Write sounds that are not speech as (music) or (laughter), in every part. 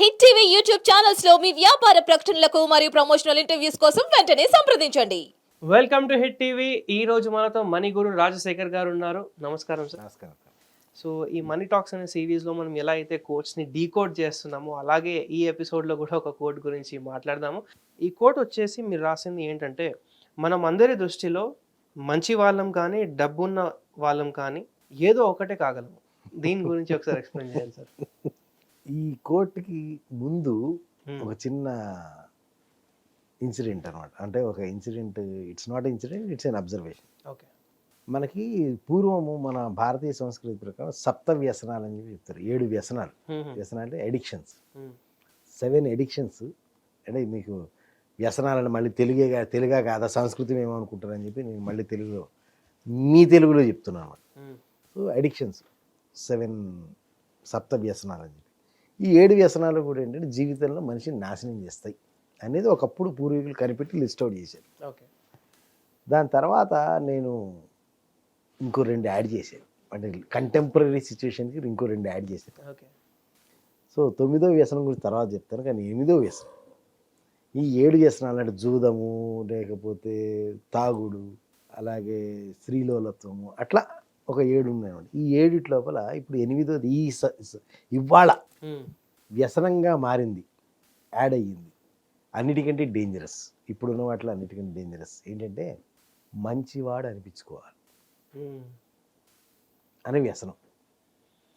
Hit TV YouTube ఛానల్స్లో మీ వ్యాపార ప్రకటనలకు మరియు ప్రమోషనల్ ఇంటర్వ్యూస్ కోసం వెంటనే సంప్రదించండి. Welcome to Hit TV. ఈ రోజు మనతో మణి గురు రాజశేఖర్ గారు ఉన్నారు. నమస్కారం సార్. నమస్కారం. సో ఈ మనీ టాక్స్ అనే సిరీస్లో మనం ఎలా అయితే కోడ్స్ని డీకోడ్ చేస్తున్నామో అలాగే ఈ ఎపిసోడ్లో కూడా ఒక కోడ్ గురించి మాట్లాడదాము. ఈ కోడ్ వచ్చేసి మీరు రాసింది ఏంటంటే మనం అందరి దృష్టిలో మంచి వాళ్ళం కానీ డబ్బున్న వాళ్ళం కానీ ఏదో ఒకటే కాగలము. దీని గురించి ఒకసారి ఎక్స్ప్లెయిన్ చేయండి సార్. (laughs) ఈ కోర్టుకి ముందు. ఒక చిన్న ఇన్సిడెంట్ అనమాట అంటే ఒక incident it's not incident it's an observation. Okay. మనకి పూర్వము మన భారతీయ సంస్కృతి ప్రకారం సప్త వ్యసనాలు అని చెప్పి చెప్తారు. ఏడు వ్యసనాలు. వ్యసనాలు అంటే ఎడిక్షన్స్ సెవెన్ ఎడిక్షన్స్ అంటే మీకు వ్యసనాలను మళ్ళీ తెలుగే తెలుగా కాదా సంస్కృతి ఏమనుకుంటారని చెప్పి నేను మళ్ళీ తెలుగులో మీ తెలుగులో చెప్తున్నాను అనమాట సో అడిక్షన్స్ సెవెన్ సప్త వ్యసనాలు అని చెప్పి. ఈ ఏడు వ్యసనాలు కూడా ఏంటంటే జీవితంలో మనిషిని నాశనం చేస్తాయి అనేది ఒకప్పుడు పూర్వీకులు కనిపెట్టి లిస్ట్ అవుట్ చేశారు. ఓకే. దాని తర్వాత నేను ఇంకో రెండు యాడ్ చేశాను. అంటే కంటెంపరీ సిచ్యువేషన్కి ఇంకో రెండు యాడ్ చేశాను. ఓకే. సో తొమ్మిదో వ్యసనం గురించి తర్వాత చెప్తాను కానీ ఎనిమిదో వ్యసనం. ఈ ఏడు వ్యసనాలు అంటే జూదము లేకపోతే తాగుడు అలాగే స్త్రీలోలత్వము అట్లా ఒక ఏడు ఉన్నాయన్నమాట. ఈ ఏడిటి లోపల ఇప్పుడు ఎనిమిదోది ఈ ఇవాళ వ్యసనంగా మారింది. యాడ్ అయ్యింది. అన్నిటికంటే డేంజరస్ ఇప్పుడున్న వాటిలో అన్నిటికంటే డేంజరస్ ఏంటంటే మంచివాడు అనిపించుకోవాలి. అనే వ్యసనం.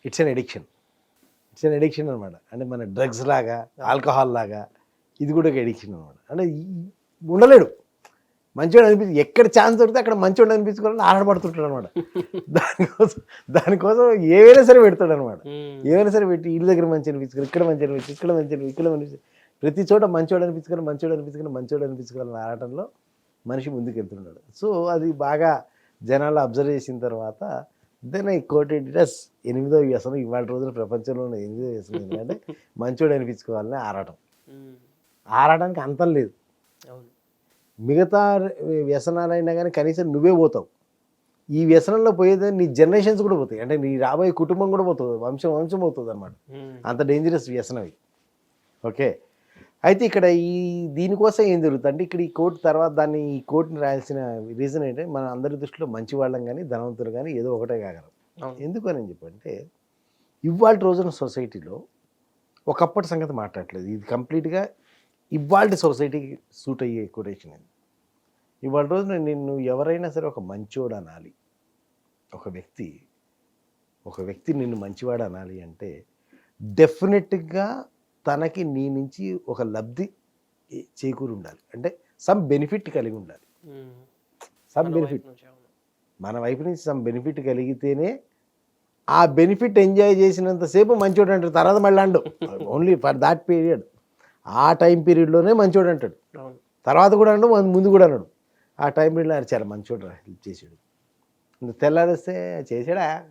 It's an addiction it's an addiction అనమాట అంటే మన డ్రగ్స్ లాగా ఆల్కహాల్ లాగా ఇది కూడా ఒక ఎడిక్షన్ అనమాట అంటే ఉండలేడు. మంచివాడు అనిపించి ఎక్కడ ఛాన్స్ దొరికితే అక్కడ మంచివాడు అనిపించుకోవాలని ఆడపడుతుంటాడు అనమాట దానికోసం దానికోసం ఏవైనా సరే పెడతాడు అనమాట ఏమైనా సరే పెట్టి ఇల్లు దగ్గర మంచి అనిపించుకోవాలి ఇక్కడ మంచి అనిపించుకోవాలి ఇక్కడ మంచి అనిపించుకోవాలి ఇక్కడ మంచి ప్రతి చోట మంచోడు అనిపించుకోవాలి మంచోడు అనిపించుకోవాలి మంచోడు అనిపించుకోవాలని ఆడటంలో మనిషి ముందుకు వెళ్తున్నాడు సో అది బాగా జనాలు అబ్జర్వ్ చేసిన తర్వాత దెన్ ఐ కోటెడ్ డస్ ఎనిమిదో వ్యసనం ఇవాళ రోజున ప్రపంచంలో ఉన్న ఎనిమిదో వ్యసనం ఏంటంటే మంచోడు అనిపించుకోవాలని ఆరాటం. ఆరాటానికి అంతం లేదు. అవును. మిగతా వ్యసనాలైనా కానీ కనీసం నువ్వే పోతావు. ఈ వ్యసనంలో పోయేది నీ జనరేషన్స్ కూడా పోతాయి. అంటే నీ రాబోయే కుటుంబం కూడా పోతుంది. వంశం వంశం పోతుంది అనమాట అంత డేంజరస్ వ్యసనం ఇది. ఓకే? అయితే ఇక్కడ ఈ దీనికోసం ఏం జరుగుతుంది అంటే ఇక్కడ ఈ కోర్టు తర్వాత దాన్ని ఈ కోర్టుని రాయాల్సిన రీజన్ ఏంటంటే మన అందరి దృష్టిలో మంచి వాళ్ళం కానీ ధనవంతులు కానీ ఏదో ఒకటే కాగలం. అవును. ఎందుకు అని చెప్పంటే ఇవాళ రోజున సొసైటీలో ఒకప్పటి సంగతి మాట్లాడలేదు ఇది కంప్లీట్గా ఇవాళ సొసైటీకి సూట్ అయ్యే కొటేషన్ ఇది. ఇవాళ రోజున నిన్ను ఎవరైనా సరే ఒక మంచోడు అనాలి. ఒక వ్యక్తి ఒక వ్యక్తి నిన్ను మంచివాడు అనాలి అంటే డెఫినెట్గా తనకి నీ నుంచి ఒక లబ్ధి చేకూరి ఉండాలి అంటే సమ్ బెనిఫిట్ కలిగి ఉండాలి. Some benefit. మన వైపు నుంచి సమ్ బెనిఫిట్ కలిగితేనే ఆ బెనిఫిట్ ఎంజాయ్ చేసినంతసేపు మంచోడు అంటాడు. తర్వాత మళ్ళీ and. Only for that period. ఆ టైం పీరియడ్లోనే మంచోడు అంటాడు. తర్వాత కూడా అండు ముందు కూడా అన్నాడు ఆ టైం పీరియడ్లో ఆయన చాలా మంచోడు హెల్ప్ చేసాడు ఇంకా తెల్లారిస్తే చేసాడా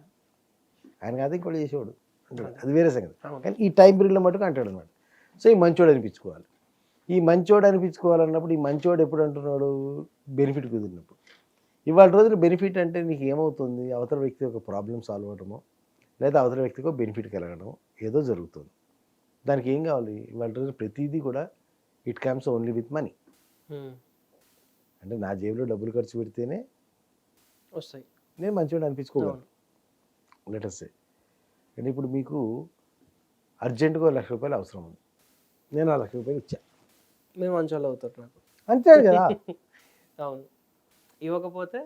ఆయన కాదు ఇంకోటి చేసేవాడు. అంటాడు. అది. వేరే సంగతి. కానీ ఈ టైం పీరియడ్లో మటుకు అంటాడు అనమాట సో ఈ మంచోడు అనిపించుకోవాలి. ఈ మంచోడు అనిపించుకోవాలన్నప్పుడు ఈ మంచోడు ఎప్పుడు అంటున్నాడు? బెనిఫిట్ కుదిరినప్పుడు. ఇవాళ రోజున బెనిఫిట్ అంటే నీకు ఏమవుతుంది? అవతల వ్యక్తి ఒక ప్రాబ్లం సాల్వ్ అవడమో లేదా అవతల వ్యక్తికి ఒక బెనిఫిట్ కలగడమో ఏదో జరుగుతుంది. దానికి ఏం కావాలి? ఇవాళ రోజున ప్రతిదీ కూడా it comes only with money అంటే నా జేబులో డబ్బులు ఖర్చు పెడితేనే వస్తాయి. నేను మంచివాడు అనిపించుకోగలను. లెటర్సే కానీ ఇప్పుడు మీకు అర్జెంటుగా ఒక లక్ష రూపాయలు అవసరం ఉంది. నేను ఆ లక్ష రూపాయలు ఇచ్చా. మేము మంచోళ్ళు అవుతారు నాకు. అంతే కదా? (laughs) అవును. ఇవ్వకపోతే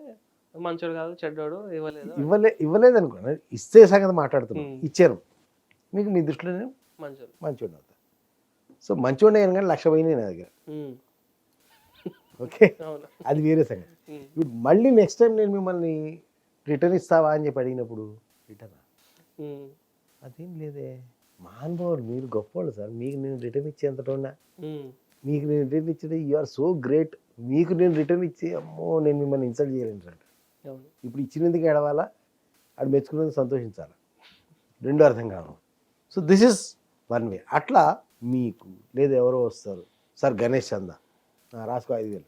మంచోడు కాదు చెడ్డోడు ఇవ్వలేదు. ఇవ్వలే ఇవ్వలేదు అనుకోండి. ఇస్తే సంగతి మాట్లాడుతున్నాను. ఇచ్చాను మీకు మీ దృష్టిలో నేను మంచోడు. మంచివాడిని అవుతా. సో అయినా కానీ లక్ష పోయినాయి నా దగ్గర. ఓకే? అవును. అది వేరే సంగతి. ఇప్పుడు మళ్ళీ నెక్స్ట్ టైం నేను మిమ్మల్ని రిటర్న్ ఇస్తావా అని చెప్పి అడిగినప్పుడు రిటర్న్. అదేం లేదే. మహానుభావులు మీరు గొప్పవాళ్ళు సార్. మీకు నేను రిటర్న్ ఇచ్చేంత ఉన్నా ఉమ్. మీకు నేను రిటర్న్ ఇచ్చేది యు ఆర్ సో గ్రేట్ మీకు నేను రిటర్న్ ఇచ్చి అమ్మో నేను మిమ్మల్ని ఇన్సల్ట్ చేయలేను సార్. ఇప్పుడు ఇచ్చినందుకు ఏడవాలా? అది మెచ్చుకున్నందుకు సంతోషించాలి? రెండు అర్థం కాదు. So this is one way అట్లా మీకు లేదా ఎవరో వస్తారు. సార్ గణేష్ చంద రాసుకో ఐదు వేలు.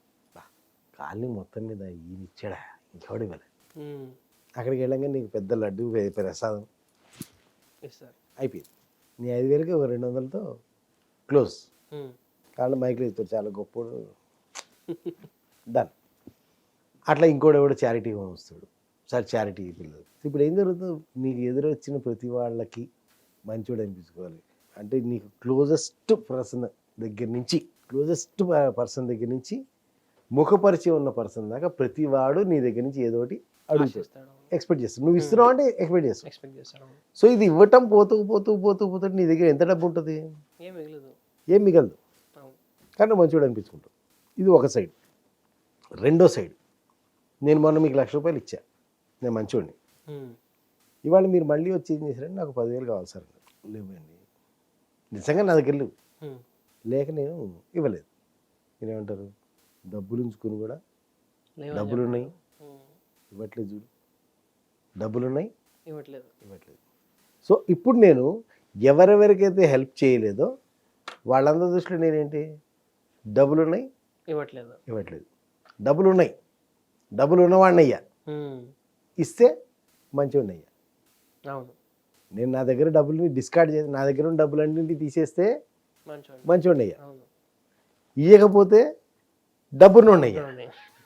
కాలనీ మొత్తం మీద ఈయన ఇచ్చాడా? ఇంకెవడు ఇవ్వలే. అక్కడికి వెళ్ళంగా నీకు పెద్ద లడ్డు ప్రసాదం. అయిపోయింది. నీ ఐదు వేలకి ఒక రెండు వందలతో క్లోజ్. కానీ మైక్లో ఇస్తారు చాలా గొప్పడు. డన్ అట్లా ఇంకోటి ఎవడో చారిటీ హోమ్ వస్తాడు సార్ చారిటీ పిల్లలు. ఇప్పుడు ఏం జరుగుతుంది నీకు ఎదురొచ్చిన ప్రతి వాళ్ళకి మంచోడు అనిపించుకోవాలి. అంటే నీకు క్లోజెస్ట్ పర్సన్ దగ్గర నుంచి క్లోజెస్ట్ పర్సన్ దగ్గర నుంచి ముఖపరిచయం ఉన్న పర్సన్ దాకా ప్రతి వాడు నీ దగ్గర నుంచి ఏదో ఒకటి అడుగుతాడు. ఎక్స్పెక్ట్ చేస్తాడు. నువ్వు ఇస్తున్నావు అంటే ఎక్స్పెక్ట్ చేస్తావు. ఎక్స్పెక్ట్ చేస్తాడు. సో ఇది ఇవ్వటం పోతూ పోతూ పోతూ పోతూ నీ దగ్గర ఎంత డబ్బు ఉంటుంది? ఏం మిగలదు. ఏం మిగలదు. కానీ మంచివాడు అనిపించుకుంటావు. ఇది ఒక సైడ్. రెండో సైడ్. నేను మొన్న మీకు లక్ష రూపాయలు ఇచ్చా. నేను మంచివాడిని. ఉమ్, ఇవాళ మీరు మళ్ళీ వచ్చి ఏం చేశారంటే నాకు పదివేలు కావాలి సార్ లేవండి. నిజంగా నా దగ్గర లేవు. ఉమ్, లేక నేను ఇవ్వలేదు. మీరేమంటారు డబ్బులు ఉంచుకుని కూడా డబ్బులు ఉన్నాయి ఇవ్వట్లేదు చూడు. డబ్బులు ఉన్నాయి ఇవ్వట్లేదు. ఇవ్వట్లేదు. సో ఇప్పుడు నేను ఎవరెవరికైతే హెల్ప్ చేయలేదో వాళ్ళందరి దృష్టిలో నేనేంటి? డబ్బులు ఉన్నాయి ఇవ్వట్లేదు. ఇవ్వట్లేదు. డబ్బులు ఉన్నాయి డబ్బులు ఉన్నవాడిని అయ్యా ఇస్తే మంచివాడిని అయ్యా అవును. నేను నా దగ్గర డబ్బులు డిస్కార్డ్ చేసి నా దగ్గర ఉన్న డబ్బులు అన్నింటి తీసేస్తే మంచివాడిని అయ్యా ఇవ్వకపోతే డబ్బులు అయ్యా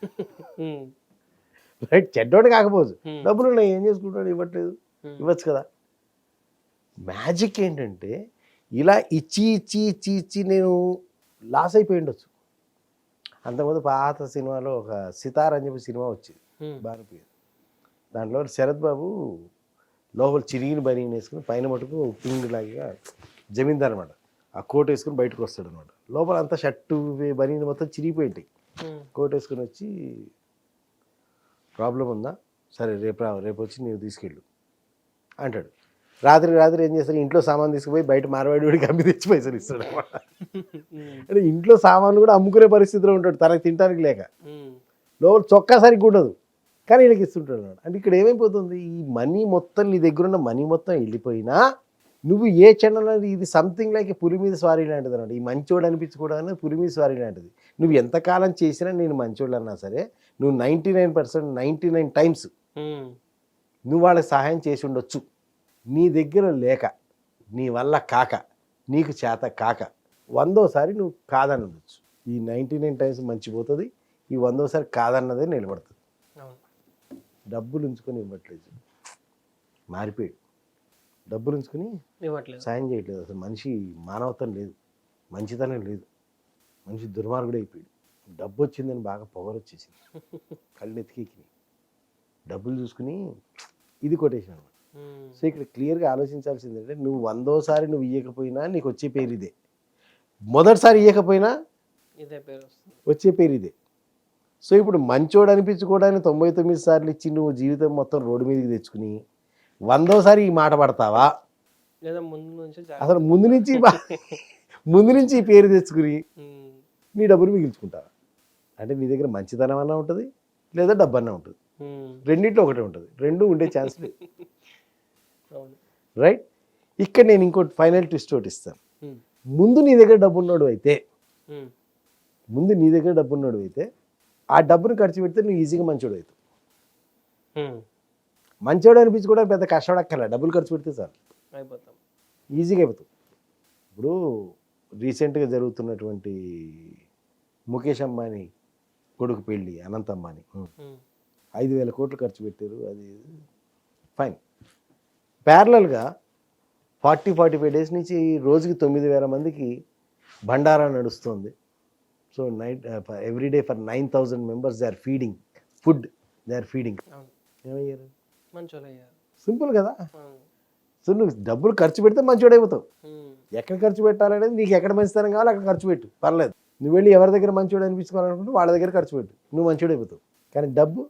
(laughs) రైట్ చెడ్డోడు కాకపోవచ్చు. డబ్బులు ఉన్నాయి ఏం చేసుకుంటాడు? ఇవ్వట్లేదు. ఇవ్వచ్చు కదా. మ్యాజిక్ ఏంటంటే ఇలా ఇచ్చి ఇచ్చి ఇచ్చి ఇచ్చి నేను లాస్ అయిపోయి ఉండొచ్చు. అంతకుముందు పాత సినిమాలో ఒక సితార్ అని చెప్పి సినిమా వచ్చింది. భారతీయ. దాంట్లో శరత్ బాబు లోపల చిరిగిన బనీని వేసుకుని పైన మటుకు పిండి లాగా జమీందార్ అనమాట ఆ కోట్ వేసుకుని బయటకు వస్తాడు అనమాట లోపల అంతా షర్టు బనీని మొత్తం చిరిగిపోయి ఉంటాయి ఉమ్, కోట్ వేసుకుని వచ్చి ప్రాబ్లం ఉందా? సరే రేపు రా రేపు వచ్చి నీవు తీసుకెళ్ళు. అంటాడు. రాత్రి రాత్రి ఏం చేస్తాడు ఇంట్లో సామాన్ తీసుకుపోయి బయట మార్వాడి వాడికి అమ్మి తెచ్చి పైసలు ఇస్తాడు (laughs) అంటే ఇంట్లో సామాన్లు కూడా అమ్ముకునే పరిస్థితిలో ఉంటాడు తనకు తినడానికి లేక. లోపల చొక్కా సరిగ్గా ఉండదు. కానీ వీళ్ళకి ఇస్తుంటాడు అన్నమాట అంటే ఇక్కడ ఏమైపోతుంది? ఈ మనీ మొత్తం నీ దగ్గర ఉన్న మనీ మొత్తం వెళ్ళిపోయినా నువ్వు ఏ ఛానల్ ఇది సంథింగ్ లైక్ పులి మీద స్వారీ లాంటిది అనమాట ఈ మంచోడు అనిపించుకోవడం అనేది పులి మీద స్వారీ లాంటిది. నువ్వు ఎంతకాలం చేసినా నేను మంచోడు అన్నా సరే నువ్వు ninety nine percent ninety nine times నువ్వు వాళ్ళకి సహాయం చేసి ఉండొచ్చు. నీ దగ్గర లేక నీ వల్ల కాక నీకు చేత కాక వందోసారి నువ్వు కాదని ఉండొచ్చు. ఈ నైంటీ నైన్ టైమ్స్ మంచిపోతుంది ఈ వందోసారి కాదన్నదే నిలబడుతుంది. డబ్బులు ఉంచుకొని ఇవ్వట్లేదు. మారిపోయాడు. డబ్బులు ఉంచుకొని సాయం చేయట్లేదు. అసలు మనిషి మానవత్వం లేదు. మంచితనం లేదు. మనిషి దుర్మార్గుడు అయిపోయాడు డబ్బు వచ్చిందని బాగా పొగరు వచ్చేసింది. (laughs) కళ్ళు ఎతికెక్కినాయి డబ్బులు చూసుకుని ఇది కొటేషన్ అనమాట సో ఇక్కడ క్లియర్గా ఆలోచించాల్సింది ఏంటంటే నువ్వు వందోసారి నువ్వు ఇవ్వకపోయినా నీకు వచ్చే పేరు ఇదే. మొదటిసారి ఇవ్వకపోయినా ఇదే పేరు వస్తుంది. వచ్చే పేరు ఇదే. సో ఇప్పుడు మంచోడు అనిపించుకోవడానికి తొంభై తొమ్మిది సార్లు ఇచ్చి నువ్వు జీవితం మొత్తం రోడ్డు మీదకి తెచ్చుకుని వందోసారి ఈ మాట పడతావా? లేదా ముందు నుంచి జాగ్రత్త. అసలు ముందు నుంచి ముందు నుంచి ఈ పేరు తెచ్చుకుని నీ డబ్బులు మిగిల్చుకుంటావా? అంటే నీ దగ్గర మంచితనం అన్నా ఉంటుంది లేదా డబ్బు అన్నా ఉంటుంది? రెండింటిలో ఒకటే ఉంటుంది రెండు ఉండే ఛాన్స్ లేదు. రైట్ ఇక్కడ నేను ఇంకోటి ఫైనల్ ట్విస్ట్ ఒకటి ఇస్తాను. ముందు నీ దగ్గర డబ్బు ఉన్నాడు అయితే ముందు నీ దగ్గర డబ్బు ఉన్నాడు అయితే ఆ డబ్బును ఖర్చు పెడితే నువ్వు ఈజీగా మంచోడు అవుతావు. ఉమ్, మంచోడు అనిపించుకోవడానికి పెద్ద కష్టపడక్కర్లే డబ్బులు ఖర్చు పెడితే చాలు. అయిపోతాం. ఈజీగా అయిపోతావు ఇప్పుడు రీసెంట్గా జరుగుతున్నటువంటి ముఖేష్ అంబానీ కొడుకు పెళ్ళి అనంత్ అంబానీ. ఐదు వేల కోట్లు ఖర్చు పెట్టారు. అది ఫైన్. ప్యారలల్గా ఫార్టీ ఫార్టీ ఫైవ్ డేస్ నుంచి రోజుకి తొమ్మిది వేల మందికి భండారా నడుస్తుంది. So night every day for nine thousand members they are feeding. Food they are feeding. ఏమయ్యారు? మంచోళ్ళు అయ్యారు సింపుల్ కదా. సో నువ్వు డబ్బులు ఖర్చు పెడితే మంచోడైపోతావు. ఎక్కడ ఖర్చు పెట్టాలనేది నీకు ఎక్కడ మంచితనం కావాలో అక్కడ ఖర్చు పెట్టు. పర్లేదు. నువ్వు వెళ్ళి ఎవరి దగ్గర మంచోడు అనిపించుకోవాలనుకుంటే వాళ్ళ దగ్గర ఖర్చు పెట్టు. నువ్వు మంచోడైపోతావు. కానీ డబ్బు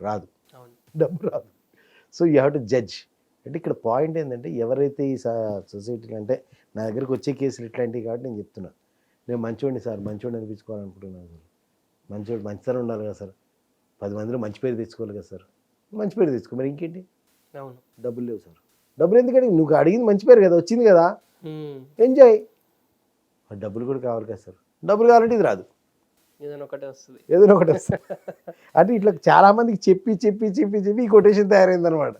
రాదు. డబ్బు రాదు. So you have to judge. అంటే ఇక్కడ పాయింట్ ఏంటంటే ఎవరైతే ఈ సొసైటీలో అంటే నా దగ్గరికి వచ్చే కేసులు ఇట్లాంటివి కాబట్టి నేను చెప్తున్నాను నేను మంచోడిని సార్ మంచోడిని అనిపించుకోవాలనుకుంటున్నాను సార్. మంచోడు మంచితనం ఉండాలి కదా సార్. పది మందిలో మంచి పేరు తెచ్చుకోవాలి కదా సార్. మంచి పేరు తెచ్చుకో. మరి ఇంకేంటి? అవును. డబ్బులు లేవు సార్. డబ్బులు ఎందుకంటే నువ్వు అడిగింది మంచి పేరు కదా వచ్చింది కదా. ఎంజాయ్. డబ్బులు కూడా కావాలి కదా సార్. డబ్బులు కావాలంటే ఇది రాదు. ఏదైనా ఒకటే వస్తుంది. ఏదైనా ఒకటి వస్తుంది. అంటే ఇట్లా చాలా మందికి చెప్పి చెప్పి చెప్పి చెప్పి ఈ కొటేషన్ తయారైంది అనమాట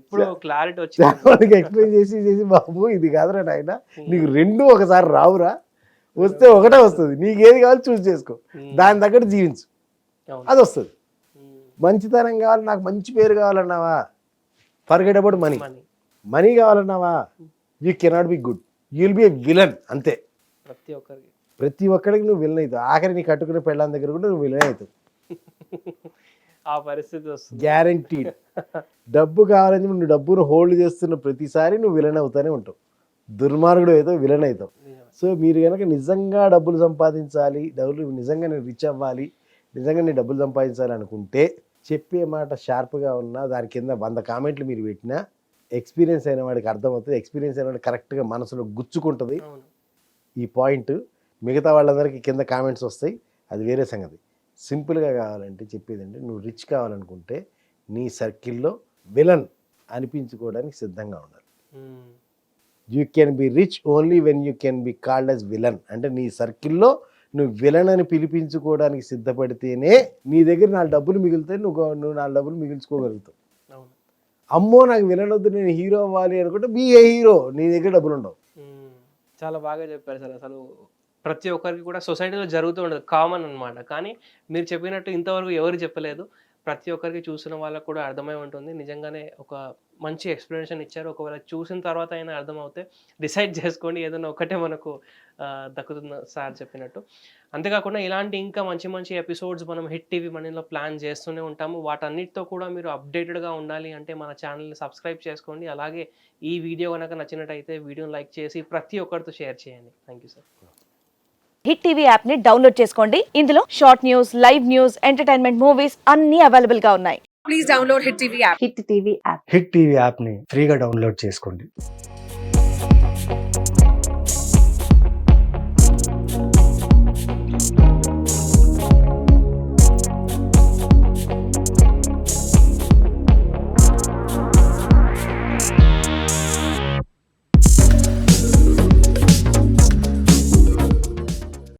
ఇప్పుడు క్లారిటీ వచ్చింది. (laughs) ఎక్స్ప్లెయిన్ చేసి చేసి బాబు ఇది కాదురా నాయన నీకు రెండు ఒకసారి రావురా. వస్తే ఒకటే వస్తుంది. నీకు ఏది కావాలి చూస్ చేసుకో. దాని తగ్గట్టు జీవించు. అది వస్తుంది. మంచితనం కావాలి నాకు మంచి పేరు కావాలన్నావా? Forget about money. Money కావాలన్నావా? You cannot be good you will be a villain అంతే. ప్రతి ఒక్కరికి. ప్రతి ఒక్కడికి నువ్వు విలన్ అవుతావు. ఆఖరి నీ కట్టుకునే పెళ్ళాం దగ్గర కూడా నువ్వు విలన్ అవుతావు. ఆ పరిస్థితి వస్తుంది. గ్యారంటీడ్ డబ్బు కావాలని నువ్వు డబ్బును హోల్డ్ చేస్తున్న ప్రతిసారి నువ్వు విలన్ అవుతానే ఉంటావు. దుర్మార్గుడు అవుతావు విలన్ అవుతావు. సో మీరు కనుక నిజంగా డబ్బులు సంపాదించాలి డబ్బులు నిజంగా నేను రిచ్ అవ్వాలి నిజంగా నేను డబ్బులు సంపాదించాలి అనుకుంటే చెప్పే మాట షార్ప్గా ఉన్నా దాని కింద వంద కామెంట్లు మీరు పెట్టినా ఎక్స్పీరియన్స్ అయిన వాడికి అర్థమవుతుంది. ఎక్స్పీరియన్స్ అయిన వాడికి కరెక్ట్గా మనసులో గుచ్చుకుంటుంది. ఈ పాయింట్ మిగతా వాళ్ళందరికీ కింద కామెంట్స్ వస్తాయి. అది వేరే సంగతి. సింపుల్గా కావాలంటే చెప్పేదంటే నువ్వు రిచ్ కావాలనుకుంటే నీ సర్కిల్లో విలన్ అనిపించుకోవడానికి సిద్ధంగా ఉండాలి. You can be rich only when you can be called as villain. అంటే నీ సర్కిల్లో నువ్వు విలన్ అని పిలిపించుకోవడానికి సిద్ధపడితేనే నీ దగ్గర నాలుగు డబ్బులు మిగులుతాయి నువ్వు నువ్వు నాలుగు డబ్బులు మిగిల్చుకోగలుగుతావు. అమ్మో నాకు విలన్ వద్దు నేను హీరో అవ్వాలి అనుకుంటే బీ ఏ హీరో? నీ దగ్గర డబ్బులు ఉండవు. చాలా బాగా చెప్పారు సార్. అసలు ప్రతి ఒక్కరికి కూడా సొసైటీలో జరుగుతూ ఉండదు. కామన్ అన్నమాట. కానీ మీరు చెప్పినట్టు ఇంతవరకు ఎవరు చెప్పలేదు. ప్రతి ఒక్కరికి చూసిన వాళ్ళకు కూడా అర్థమై ఉంటుంది. నిజంగానే ఒక మంచి ఎక్స్ప్లెనేషన్ ఇచ్చారు. ఒకవేళ చూసిన తర్వాత అయినా అర్థమవుతే డిసైడ్ చేసుకోండి. ఏదైనా ఒకటే మనకు దక్కుతుంది సార్ చెప్పినట్టు. అంతేకాకుండా ఇలాంటి ఇంకా మంచి మంచి ఎపిసోడ్స్ మనం హిట్ టీవీ మనీలో ప్లాన్ చేస్తూనే ఉంటాము. వాటన్నిటితో కూడా మీరు అప్డేటెడ్గా ఉండాలి అంటే మన ఛానల్ని సబ్స్క్రైబ్ చేసుకోండి. అలాగే ఈ వీడియో కనుక నచ్చినట్టయితే వీడియోని లైక్ చేసి ప్రతి ఒక్కరితో షేర్ చేయండి. Thank you sir. Hit TV యాప్ని డౌన్లోడ్ చేసుకోండి. ఇందులో short news live news entertainment movies అన్ని అవైలబుల్గా ఉన్నాయి Hit TV app. Hit TV యాప్ని ఫ్రీగా డౌన్లోడ్ చేసుకోండి.